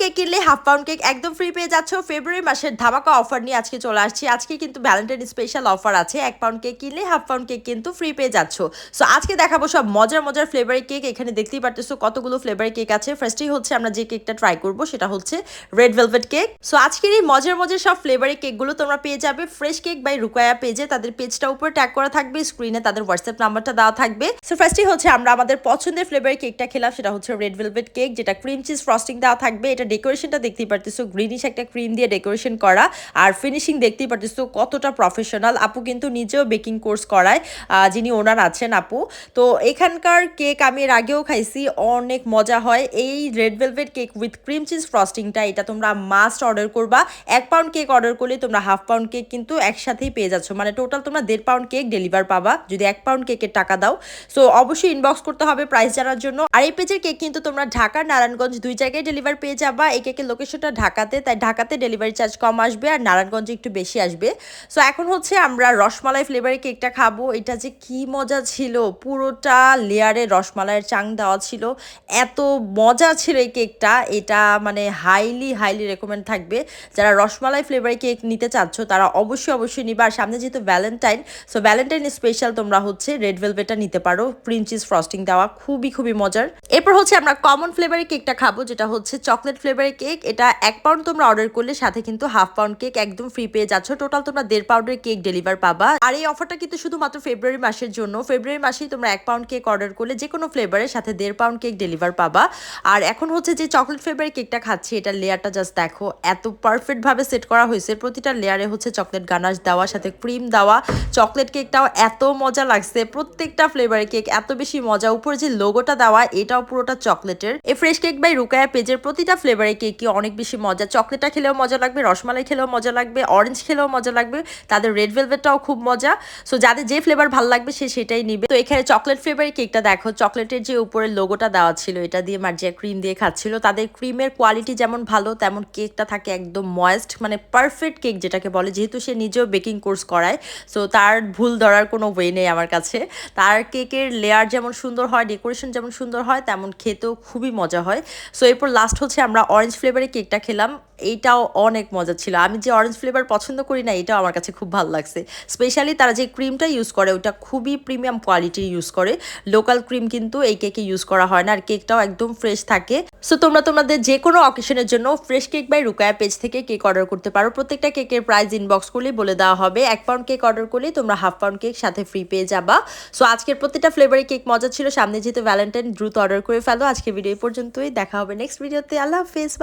Cake কিনলে half pound cake একদম free পেয়ে যাচ্ছ। ফেব্রুয়ারি মাসের ধামাকা অফার নিয়ে আজকে চলে আসছি। আজকে কিন্তু ভ্যালেন্টাইন স্পেশাল অফার আছে। এক পাউন্ড কেক কিনলে হাফ পাউন্ড কেক কিন্তু ফ্রি পেয়ে যাচ্ছ। সো আজকে দেখাবো সব মজার মজার ফ্লেভারি কেক এখানে দেখতেই পারতেছো কতগুলো ফ্লেভারি কেক আছে। ফার্স্টেই হচ্ছে আমরা যে কেকটা ট্রাই করব, সেটা হচ্ছে রেড ভেলভেট কেক সো আজকের এই মজার মজার সব ফ্লেভারি কেকগুলো তোমরা পেয়ে যাবে। ফ্রেশ কেক বাই রুকায়া পেজে তাদের পেজটা উপরে ট্যাগ করা থাকবে। স্ক্রিনে তাদের হোয়াটসঅ্যাপ নাম্বারটা দেওয়া থাকবে। সো ফার্স্টেই হচ্ছে আমরা আমাদের পছন্দের ফ্লেভারি কেকটা খেলাম। সেটা হচ্ছে রেড ভেলভেট কেক যেটা ক্রিম চিজ ফ্রস্টিং দেওয়া থাকবে। এটা ডেকোরেশনটা দেখতেই পারতেছো। গ্রিনিশ একটা ক্রিম দিয়ে ডেকোরেশন করা। আর ফিনিশিং দেখতেই পারতেছো কতটা প্রফেশনাল আপু কিন্তু নিজেও বেকিং কোর্স করায় যিনি ওনার আছেন আপু। তো এখানকার কেক আমি এর আগেও খাইছি, অনেক মজা হয়। এই red velvet cake with cream cheese ফ্রস্টিংটা এটা তোমরা মাস্ট অর্ডার করবা। এক পাউন্ড কেক অর্ডার করলে তোমরা হাফ পাউন্ড কেক কিন্তু একসাথেই পেয়ে যাচ্ছ। মানে টোটাল তোমরা দেড় পাউন্ড কেক ডেলিভার পাবা, যদি এক পাউন্ড কেকের টাকা দাও। সো অবশ্যই ইনবক্স করতে হবে প্রাইস জানার জন্য। আর এই পেজের কেক কিন্তু তোমরা ঢাকা, নারায়ণগঞ্জ দুই জায়গায় ডেলিভার পেয়ে যাবা। এই কেকের লোকেশনটা ঢাকাতে, তাই ঢাকাতে ডেলিভারি চার্জ কম আসবে আর নারায়ণগঞ্জে একটু বেশি আসবে। সো এখন হচ্ছে আমরা রসমালাই ফ্লেভারের কেকটা খাব। এটা যে কি মজা ছিল! পুরোটা লেয়ারে রসমালাইয়ের চাং দেওয়া ছিল। এত মজা ছিল এই কেকটা এটা মানে হাইলি হাইলি রেকমেন্ড থাকবে। যারা রসমালাই ফ্লেভারি কেক নিতে চাচ্ছ, তারা অবশ্যই অবশ্যই নিবা। আর সামনে যেহেতু ভ্যালেন্টাইন সো ভ্যালেন্টাইন স্পেশাল তোমরা হচ্ছে রেড ভেলভেটটা নিতে পারো। চিজ ফ্রস্টিং দেওয়া খুবই খুবই মজার। এরপর হচ্ছে আমরা কমন ফ্লেভারের কেকটা খাব, যেটা হচ্ছে চকলেট ফ্লেভারের কেক এটা এক পাউন্ড তোমরা অর্ডার করলে, সাথে কিন্তু হাফ পাউন্ড কেক একদম ফ্রি পেয়ে যাচ্ছ। টোটাল তোমরা দেড় পাউন্ডের কেক ডেলিভার পাবা। আর এই অফারটা কিন্তু শুধুমাত্র ফেব্রুয়ারি মাসের জন্য। ফেব্রুয়ারি মাসেই তোমরা এক পাউন্ড কেক অর্ডার করলে যে কোনো ফ্লেভারের সাথে দেড় পাউন্ড কেক ডেলিভার পাবা। আর এখন হচ্ছে যে চকলেট ফ্লেভারের কেকটা খাচ্ছি এটা লেয়ারটা জাস্ট দেখো, এত পারফেক্ট ভাবে সেট করা হয়েছে। প্রতিটা লেয়ারে হচ্ছে চকলেট গানাশ দেওয়া, সাথে ক্রিম দেওয়া চকলেট কেকটাও এত মজা লাগছে। প্রত্যেকটা ফ্লেভারের কেক এত বেশি মজা। উপরে যে লোগোটা দেওয়া, এটাও পুরোটা চকলেটের এই ফ্রেশ কেক বাই রুকায়া পেজের প্রতিটা ফ্লেভারের কেকই অনেক বেশি মজা চকলেটটা খেলেও মজা লাগবে, রসমালাই খেলেও মজা লাগবে অরেঞ্জ খেলেও মজা লাগবে, তাদের রেড ভেলভেটটাও খুব মজা। সো যাদের যে ফ্লেভার ভালো লাগবে সে সেটাই নিবে। তো এখানে চকলেট ফ্লেভারের কেকটা দেখো চকলেটের যে উপরের লোগোটা দেওয়া ছিল, এটা দিয়ে মার্জিয়া ক্রিম দিয়ে খাচ্ছিল। তাদের ক্রিমের কোয়ালিটি যেমন ভালো, তেমন কেকটা থাকে একদম ময়েস্ট মানে পারফেক্ট কেক যেটাকে বলে, যেহেতু সে নিজেও বেকিং কোর্স করায়। সো তার ভুল ধরার কোনো ওয়ে নেই আমার কাছে। তার কেকের লেয়ার যেমন সুন্দর হয় ডেকোরেশন যেমন সুন্দর হয়, তেমন খেতেও খুবই মজা হয়। সো এরপর লাস্ট হচ্ছে আমরা অরেঞ্জ ফ্লেভারের কেকটা খেলাম, এইটাও অনেক মজা ছিল। আমি যে অরেঞ্জ ফ্লেভার পছন্দ করি না, এটাও আমার কাছে খুব ভালো লাগছে। স্পেশালি তারা যে ক্রিমটা ইউজ করে, ওটা খুবই প্রিমিয়াম কোয়ালিটির ইউজ করে। লোকাল ক্রিম কিন্তু এই কেকে ইউজ করা হয় না, আর কেকটাও একদম ফ্রেশ থাকে। সো তোমরা তোমাদের যে কোনো অকেশনের জন্য fresh cake by Rukaya page থেকে কেক অর্ডার করতে পারো। প্রত্যেকটা কেকের প্রাইস ইনবক্স করলেই বলে দেওয়া হবে। এক পাউন্ড কেক অর্ডার করলেই তোমরা হাফ পাউন্ড কেক সাথে ফ্রি পেয়ে যাবা। সো আজকের প্রত্যেকটা ফ্লেভারের কেক মজা ছিল। সামনে যেহেতু ভ্যালেন্টাইন দ্রুত অর্ডার করে ফেলো। আজকে ভিডিও পর্যন্তই। দেখা হবে নেক্সট ভিডিওতে আল্লাহ হাফেজ